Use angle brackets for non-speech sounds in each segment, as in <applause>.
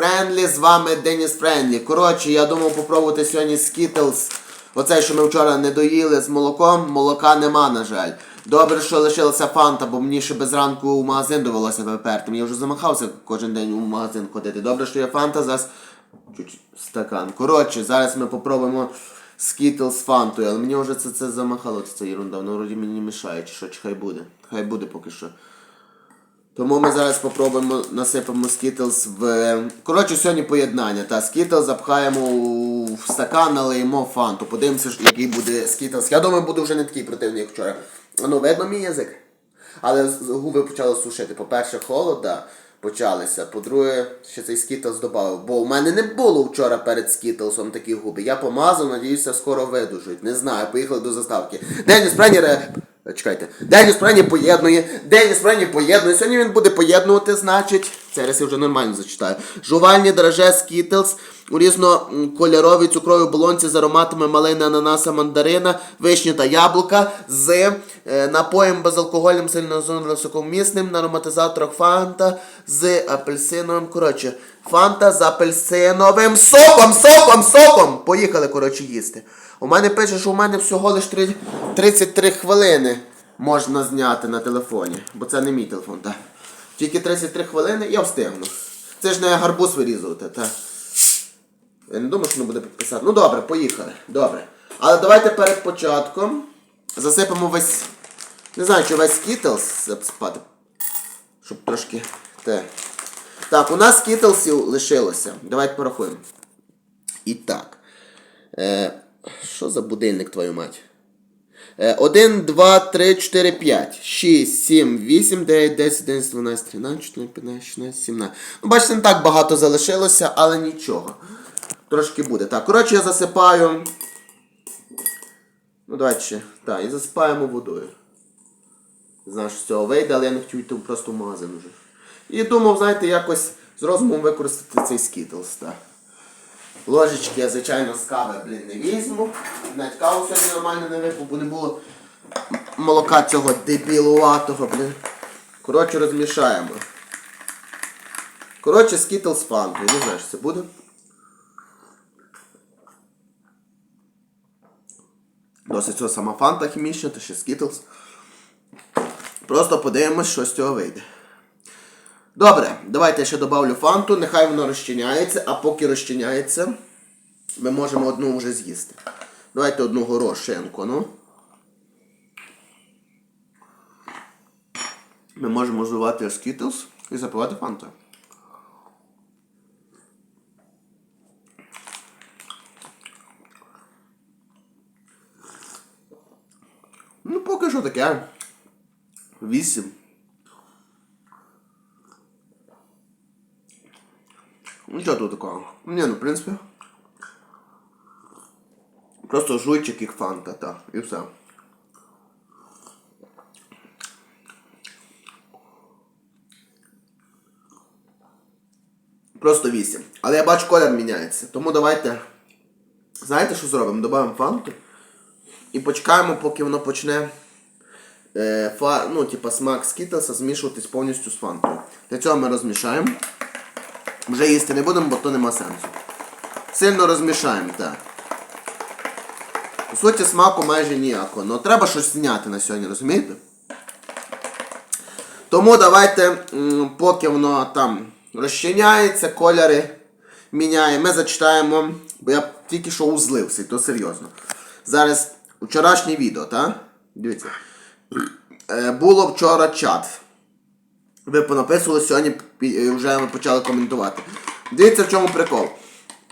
Френдлі, з вами Деніс Френдлі. Коротше, я думав попробувати сьогодні Skittles. Оцей, що ми вчора не доїли з молоком, молока нема, на жаль. Добре, що лишилася фанта, бо мені ще без ранку в магазин довелося виперти. Я вже замахався кожен день у магазин ходити. Добре, що є фанта, зараз чуть стакан. Коротше, зараз ми попробуємо Skittles з фантою, але мені вже це, це замахало, це ерунда, воно вроді мені не мішає, чи що, чи хай буде. Хай буде поки що. Тому ми зараз попробуємо насипемо Skittles в. Коротше, сьогодні поєднання. Та Skittles запхаємо в стакан, налиємо фанту. Подивимося, який буде Skittles. Я думаю, буде вже не такий противний, як вчора. Ну, видно мій язик. Але губи почали сушити. По-перше, холод, да, почалися. По-друге, ще цей Skittles додав. Бо у мене не було вчора перед Skittles такі губи. Я помазав, надіюся, скоро видужуть. Не знаю, поїхали до заставки. Деніс Пренєре. Чекайте. Деніс Прені поєднує. Деніс Прені поєднує. Сьогодні він буде поєднувати, значить. Зараз я вже нормально зачитаю. Жувальні драже Skittles у різнокольоровій цукровій болонці з ароматами малини, ананаса, мандарина, вишні та яблука з е, напоєм безалкогольним сильно високомісним на ароматизаторах фанта з апельсиновим. Коротше, фанта з апельсиновим соком, соком, соком. Поїхали, коротше, їсти. У мене пише, що у мене всього лиш 33 хвилини можна зняти на телефоні, бо це не мій телефон, так. Тільки 33 хвилини я встигну. Це ж не гарбуз вирізувати, так. Я не думаю, що воно буде підписати. Ну добре, поїхали. Добре. Але давайте перед початком засипемо весь. Не знаю, чи весь Skittles засипати. Щоб трошки. Те. Так, у нас скітлсів лишилося. Давайте порахуємо. І так. Е, що за будильник, твою мать? Е, 1, 2, 3, 4, 5, 6, 7, 8, 9, 10, 11, 12, 13, 14, 15, 16, 17. Ну, бачите, не так багато залишилося, але нічого. Трошки буде. Так, коротше, я засипаю. Ну, давайте ще. Так, і засипаємо водою. Не знаю, що з цього вийде, але я не хотів йти просто в магазин вже. І думав, знаєте, якось з розумом використати цей скітлс, так. Ложечки я, звичайно, з кави, блін, не візьму. Навіть каву сьогодні нормально не випив, бо не було молока цього дебілуватого, блін. Коротше, розмішаємо. Коротше, скітл з фантою. Не знаю, що це буде. Досить цього сама фанта хімічна, та ще скітлс. Просто подивимось, що з цього вийде. Добре, давайте я ще добавлю фанту, нехай воно розчиняється, а поки розчиняється, ми можемо одну вже з'їсти. Давайте одну горошинку, ну. Ми можемо зливати Skittles і запивати фантою. Ну, поки що таке. Вісім. Нічого тут такого. Ні, ну, в принципі. Просто жуйчик як фанта, так, і все. Просто 8. Але я бачу, колір міняється. Тому давайте. Знаєте, що зробимо? Добавимо фанту. І почекаємо, поки воно почне. Е, фа, ну, типа смак скітлса змішуватись повністю з фантою. Для цього ми розмішаємо. Вже їсти не будемо, бо то нема сенсу. Сильно розмішаємо, так. По суті, смаку майже ніякого. Ну треба щось зняти на сьогодні, розумієте? Тому давайте, поки воно там розчиняється, кольори міняє, ми зачитаємо, бо я тільки що узлився, то серйозно. Зараз вчорашнє відео, так? Дивіться. Е, було вчора чат. Ви понаписували сьогодні, е, вже ми почали коментувати. Дивіться, в чому прикол.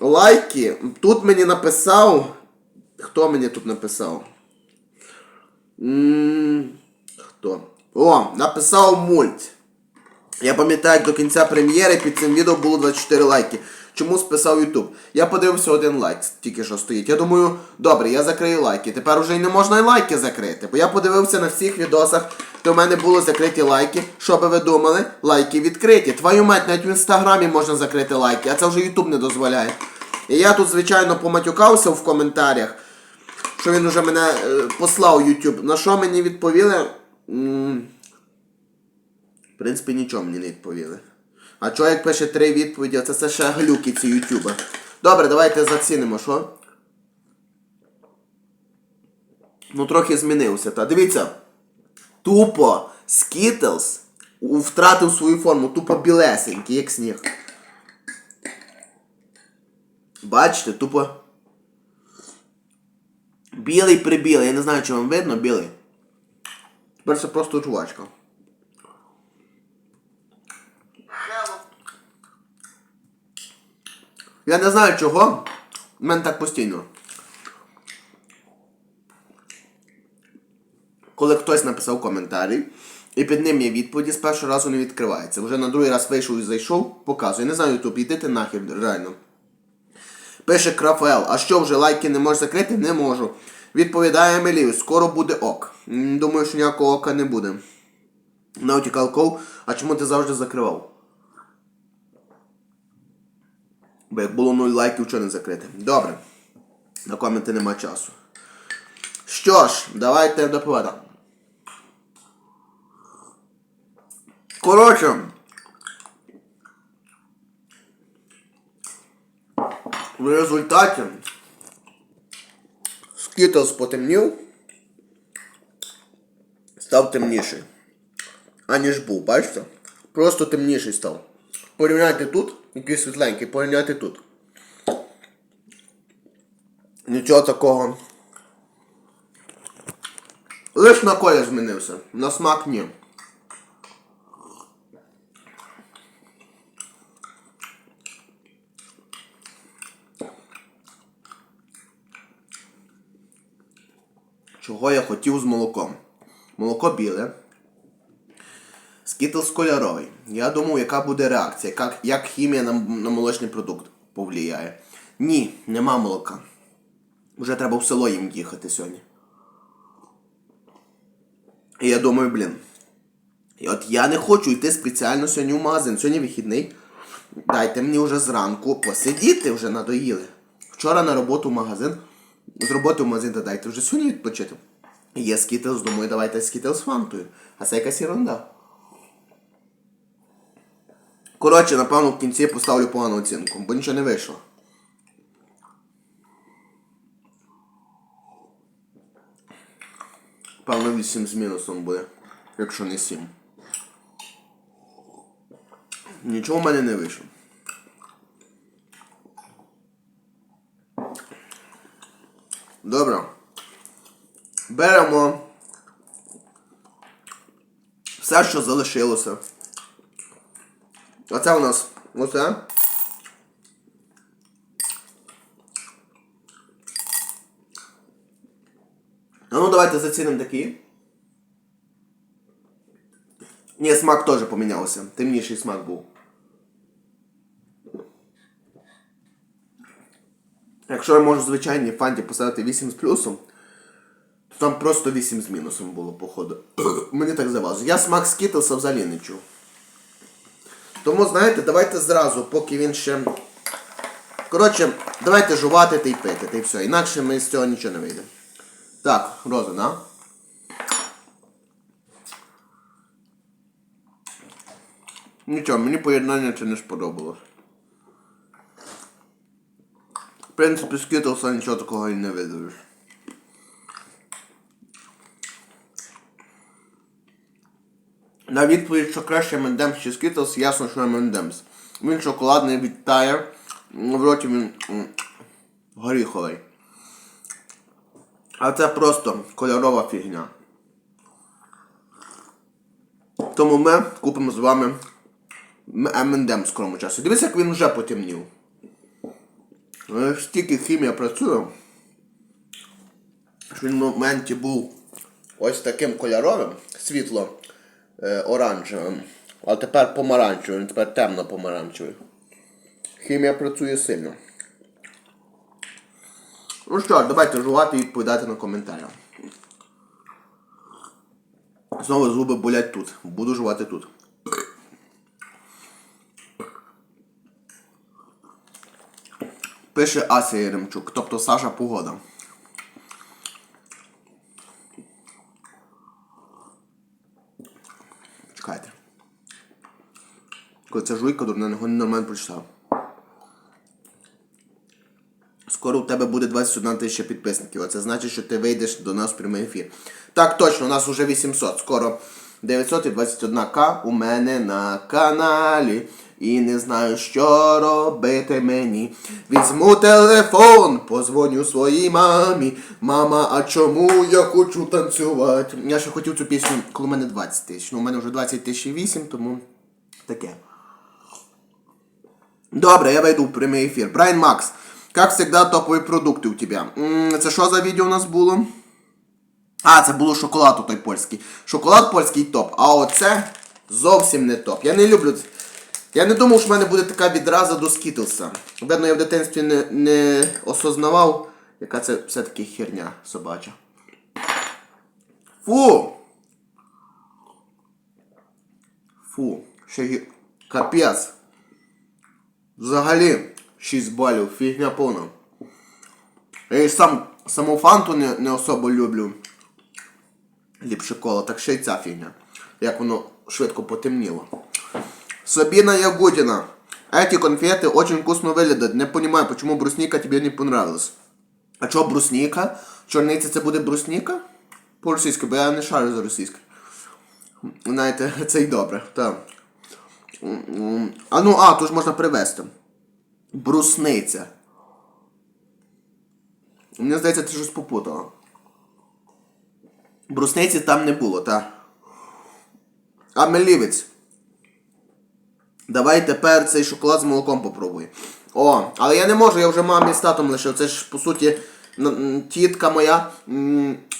Лайки. Тут мені написав. Хто мені тут написав? м хто? О, написав мульт. Я пам'ятаю, як до кінця прем'єри під цим відео було 24 лайки. Чому списав YouTube? Я подивився один лайк, тільки що стоїть. Я думаю, добре, я закрию лайки. Тепер уже й не можна і лайки закрити. Бо я подивився на всіх відосах, де в мене були закриті лайки. Що би ви думали? Лайки відкриті. Твою мать, навіть в інстаграмі можна закрити лайки, а це вже YouTube не дозволяє. І я тут, звичайно, поматюкався в коментарях, що він уже мене е, послав YouTube. На що мені відповіли? М, в принципі, нічого мені не відповіли. А чого як пише три відповіді, це все ще глюки ці ютуба. Добре, давайте зацінимо, що? Ну, трохи змінився. Та дивіться. Тупо Skittles втратив свою форму, тупо білесенький, як сніг. Бачите, тупо. Білий прибілий. Я не знаю, чи вам видно, білий. Тепер це просто жувачка. Я не знаю чого. У мене так постійно. Коли хтось написав коментарі, і під ним є відповіді, з першого разу не відкривається. Вже на другий раз вийшов і зайшов, показує. Не знаю, ютуб, йдите нахер, реально. Пише Крафаел, а що вже лайки не можеш закрити? Не можу. Відповідає Емілію, скоро буде ок. Думаю, що ніякого ока не буде. Nautical Cove, а чому ти завжди закривав? Бо як було 0 лайків, чого не закрити. Добре. На коменти нема часу. Що ж, давайте доповідати. Коротше. В результаті Скітлс потемнів, став темніший. Аніж був, бачите? Просто темніший став. Порівняйте тут, який світленький, порівняйте тут. Нічого такого. Лиш на колір змінився. На смак ні. Чого я хотів з молоком? Молоко біле. Скітлс кольоровий. Я думав, яка буде реакція, як, як хімія на, на молочний продукт повлияє. Ні, нема молока. Вже треба в село їм їхати сьогодні. І я думаю, блін. І от я не хочу йти спеціально сьогодні в магазин. Сьогодні вихідний. Дайте мені вже зранку посидіти, вже надоїли. Вчора на роботу в магазин. З роботи в магазин та дайте вже сьогодні відпочити. Є скітлс, думаю, давайте скітлс з фантою. А це якась ерунда. Коротше, напевно, в кінці поставлю погану оцінку, бо нічого не вийшло. Певно 8 з мінусом буде, якщо не 7. Нічого в мене не вийшло. Добре. Беремо все, що залишилося. Оце у нас оце. А ну давайте зацінимо такі. Ні, смак теж помінявся. Темніший смак був. Якщо я можу звичайній фанті поставити 8 з плюсом, то там просто 8 з мінусом було, походу. <coughs> Мені так здавалося. Я смак скітлса взагалі не чув. Тому, знаєте, давайте зразу, поки він ще. Коротше, давайте жувати та й пити, та й все. Інакше ми з цього нічого не вийде. Так, роза, на. Нічого, мені поєднання це не сподобалось. В принципі, скітлса нічого такого і не видавиш. На відповідь, що краще M&M's чи Skittles, ясно, що M&M's. Він шоколадний від Tire, в роті він горіховий. А це просто кольорова фігня. Тому ми купимо з вами M&M в скорому часі. Дивіться, як він вже потемнів. Е, Стільки хімія працює, що він в моменті був ось таким кольоровим, світло оранжевим, а тепер помаранчевим, тепер темно-помаранчевий. Хімія працює сильно. Ну що давайте жувати і відповідати на коментарі. Знову зуби болять тут. Буду жувати тут. Пише Ася Яремчук, тобто Саша Погода. Оце жуйка дурна, нормально прочитав. Скоро у тебе буде 21 тисяча підписників. Оце значить, що ти вийдеш до нас в прямий ефір. Так, точно, у нас вже 800. Скоро 921к у мене на каналі. І не знаю, що робити мені. Візьму телефон, позвоню своїй мамі. Мама, а чому я хочу танцювати? Я ще хотів цю пісню, коли у мене 20 тисяч. Ну, у мене вже 20 тисяч і 8, тому таке. Добре, я войду в прямий ефір. Брайан Макс, как всегда, топові продукти у тебе. Це що за відео у нас було? А, це було шоколад той польський. Шоколад польський топ. А оце зовсім не топ. Я не люблю. Я не думав, що в мене буде така відраза до Скітлса. Видно, я в дитинстві не, не осознавав, яка це все-таки херня собача. Фу! Фу, ще гі... Капець. Взагалі 6 балів, фігня повна. Я і сам саму фанту не, не особо люблю. Ліпше коло, так ще й ця фігня. Як воно швидко потемніло. Сабина Ягудина. Эти конфеты очень вкусно выглядят. Не понимаю, почему брусника тебе не понравилась. А чого брусника? Чорниця це буде брусника? По-російськи, бо я не шарю за російською. Знаєте, <laughs> це й добре, так. А ну, а, тут ж можна привезти. Брусниця. Мені здається, ти щось попутала. Брусниці там не було, так. А мелівець. Давай тепер цей шоколад з молоком попробуй. О, але я не можу, я вже мамі з татом лишив. Це ж по суті тітка моя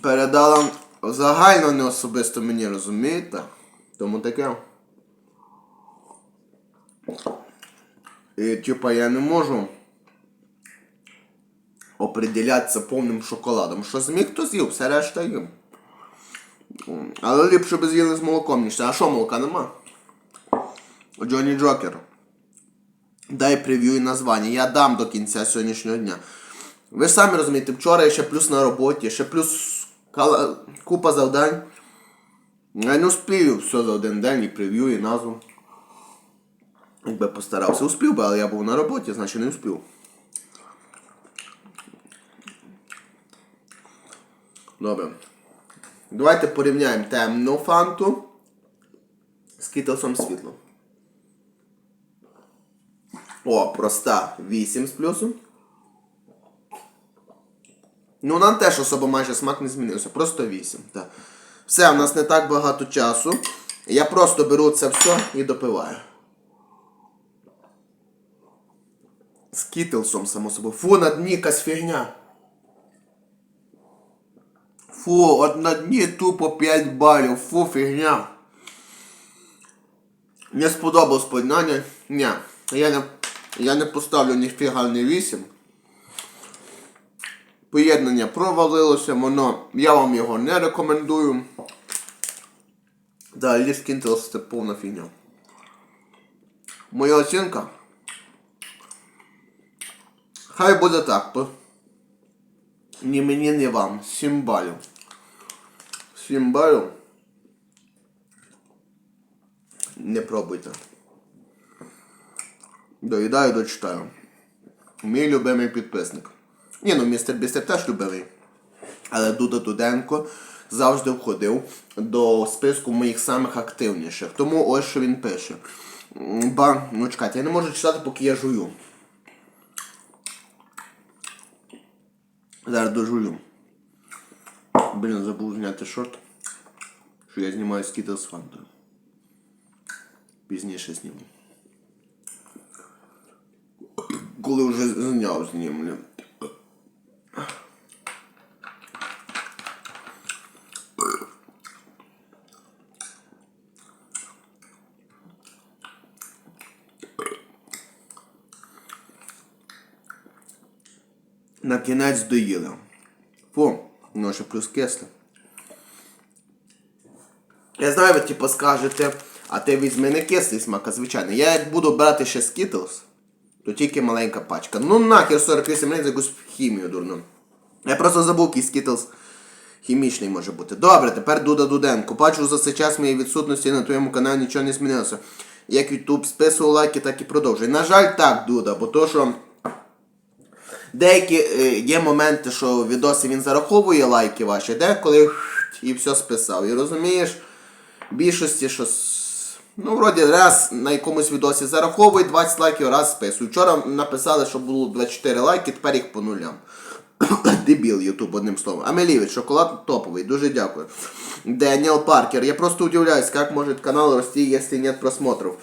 передала загально не особисто мені, розумієте? Тому таке. І типа я не можу определятися повним шоколадом. Що зміг, то з'їв, все решта їм. Але ліпше би з'їли з молоком, ніж це. А що молока нема? Джонні Джокер. Дай прев'ю і названня. Я дам до кінця сьогоднішнього дня. Ви ж самі розумієте, вчора я ще плюс на роботі, ще плюс купа завдань. Я не успію все за один день і прев'ю, і назву. Якби постарався, успів би, але я був на роботі, значить не успів. Добре. Давайте порівняємо темну фанту з кітлсом світло. О, проста 8 з плюсом. Ну, нам теж особо майже смак не змінився. Просто 8. Так. Все, в нас не так багато часу. Я просто беру це все і допиваю. З кітлсом, само собою. Фу, на дні якась фігня. Фу, от на дні тупо 5 балів. Фу, фігня. Не сподобалось поєднання. Ні, я не, я не поставлю ніфіга не 8. Поєднання провалилося, воно, я вам його не рекомендую. Далі Скінтелс це повна фігня. Моя оцінка. Хай буде так. По... Ні мені, ні вам. 7 балів. 7 балів. Не пробуйте. Доїдаю, дочитаю. Мій любимий підписник. Ні, ну містер Бістер теж любимий. Але Дуда Дуденко завжди входив до списку моїх самих активніших. Тому ось що він пише. Ба, ну чекайте, я не можу читати, поки я жую. Зараз дожую. Блін, забув зняти шорт. Що я знімаю скіти з фантою. Пізніше зніму. Коли вже зняв знімлю. На кінець доїли. Фу, ну ще плюс кисле. Я знаю, ви типу скажете, а ти візьми не кислий смак, а звичайний. Я як буду брати ще Skittles, то тільки маленька пачка. Ну нахер 48 гривень за якусь хімію дурну. Я просто забув, який Skittles хімічний може бути. Добре, тепер Дуда Дуденко. Бачу за цей час моєї відсутності на твоєму каналі нічого не змінилося. як YouTube списував лайки, так і продовжує. На жаль, так, Дуда, бо то, що деякі е, є моменти, що відоси він зараховує лайки ваші, деколи і все списав. І розумієш, в більшості, що ну, вроді раз на якомусь відосі зараховує 20 лайків, раз списує. Вчора написали, що було 24 лайки, тепер їх по нулям. <coughs> Дебіл Ютуб, одним словом. Амелівець, шоколад топовий, дуже дякую. Деніел Паркер, я просто удивляюсь, как может канал расти, если нет просмотров.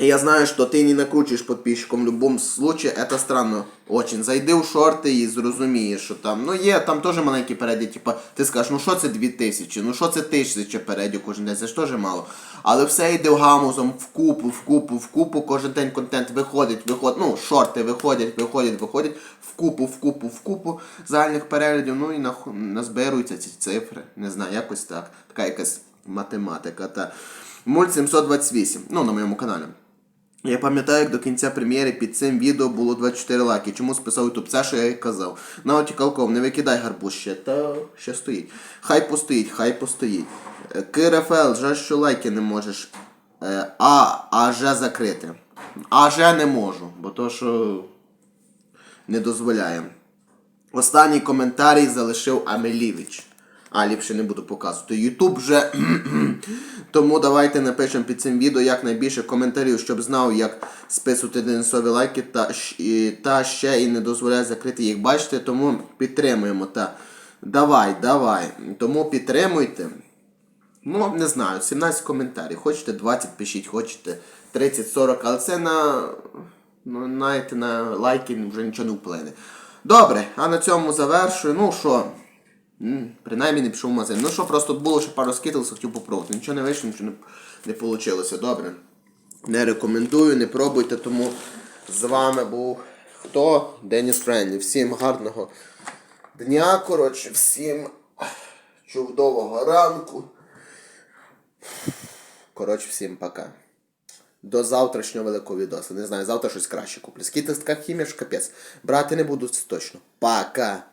Я знаю, что ты не накручиваешь подписчикам в любом случае, это странно очень. Зайди в шорти і зрозумієш, що там, ну є, там теж маленькі переді, типа, ти скажеш, ну що це дві тисячі, ну що це тисяча передів кожен день, це ж теж мало. Але все йде гамузом в купу, в купу, в купу, кожен день контент виходить, виходить, ну, шорти виходять, виходять, виходять, в купу, в купу, в купу загальних переглядів, ну і нах- назбируються ці цифри. Не знаю, якось так. Така якась математика. Та. Мульт 728, ну, на моєму каналі. Я пам'ятаю, як до кінця прем'єри під цим відео було 24 лайки. Чому списав YouTube? Це, що я і казав. Науті Калков, не викидай гарбуз ще. Та ще стоїть. Хай постоїть, хай постоїть. Е, КРФЛ, жаль, що лайки не можеш. Е, А, АЖ закрити. АЖ не можу, бо то що не дозволяє. Останній коментарій залишив Амелівич. А, ліпше не буду показувати. Ютуб вже. Тому давайте напишемо під цим відео якнайбільше коментарів, щоб знав, як списувати денисові лайки та, і- та ще і не дозволяє закрити їх. Бачите, тому підтримуємо. Та. Давай, давай. Тому підтримуйте. Ну, не знаю, 17 коментарів. Хочете 20 пишіть, хочете 30-40, але це на. Ну, знаєте, на лайки вже нічого не вплине. Добре, а на цьому завершую. Ну що, принаймні не пішов в магазин. Ну що, просто було ще пару скітлсів, хотів попробувати. Нічого не вийшло, нічого не, вийшло. Добре. Не рекомендую, не пробуйте, тому з вами був хто? Деніс Френлі. Всім гарного дня, коротше, всім чудового ранку. Коротше, всім пока. До завтрашнього великого відосу. Не знаю, завтра щось краще куплю. Скільки така хімія, що капець. Брати не буду, це точно. Пока.